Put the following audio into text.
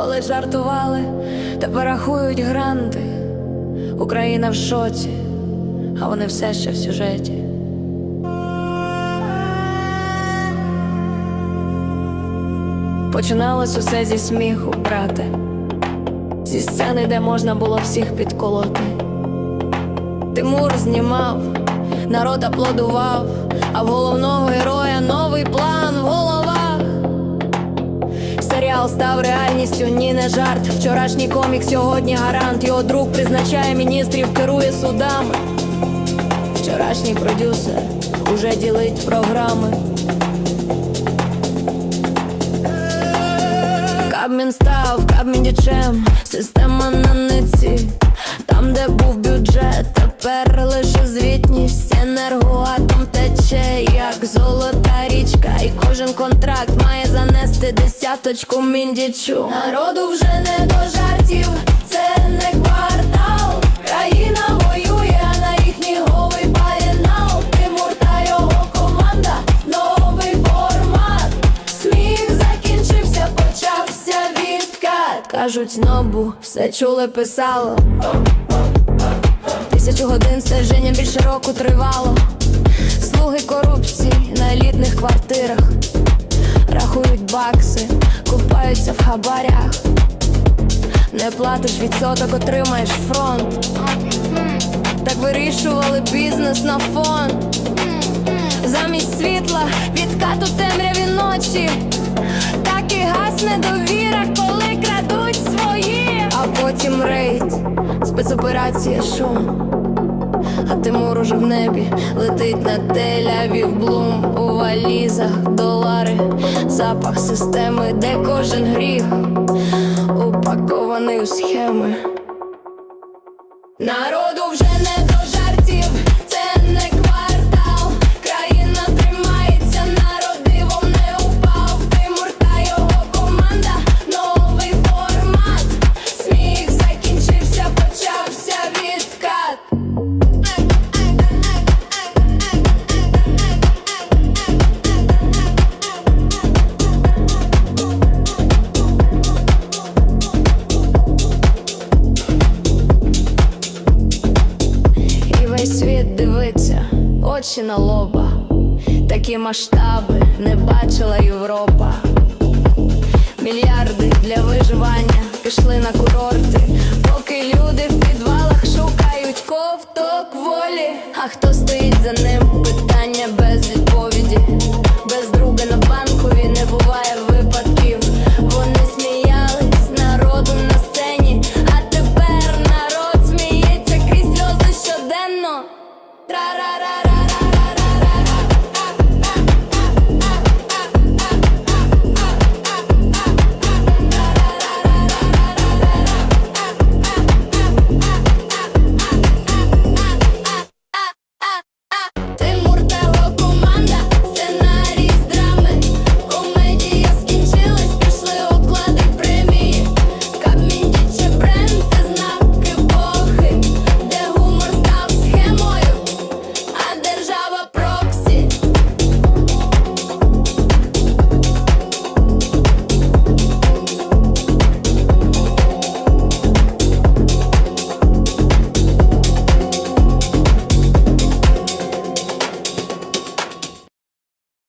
коли жартували, тепер рахують гранти. Україна в шоці, а вони все ще в сюжеті. Починалось усе зі сміху, брате, зі сцени, де можна було всіх підколоти. Тимур знімав, народ аплодував, а в головного героя новий план в. Серіал став реальністю, ні не жарт. Вчорашній комік сьогодні гарант. Його друг призначає міністрів, керує судами. Вчорашній продюсер уже ділить програми. Кабмін став кабміндічем, система на ниці. Там, де був бюджет, тепер лише звітність. Десяточку міндічу. Народу вже не до жартів, це не квартал. Країна воює, а на їхній голий паєнал. Тимур та його команда, новий формат. Сміх закінчився, почався відкат. Кажуть, нобу все чули, писало. Тисячу годин стеження більше року тривало. В хабарях. Не платиш відсоток, отримаєш фронт. Так вирішували бізнес на фон. Замість світла відкат у темряві ночі. Так і гасне довіра, коли крадуть свої. А потім рейд, спецоперація шум. Уже в небі летить на тель в блум у валізах долари, запах системи, де кожен гріх упакований у схеми. Народу на лоба. Такі масштаби не бачила Європа. Мільярди для виживання пішли на курорти,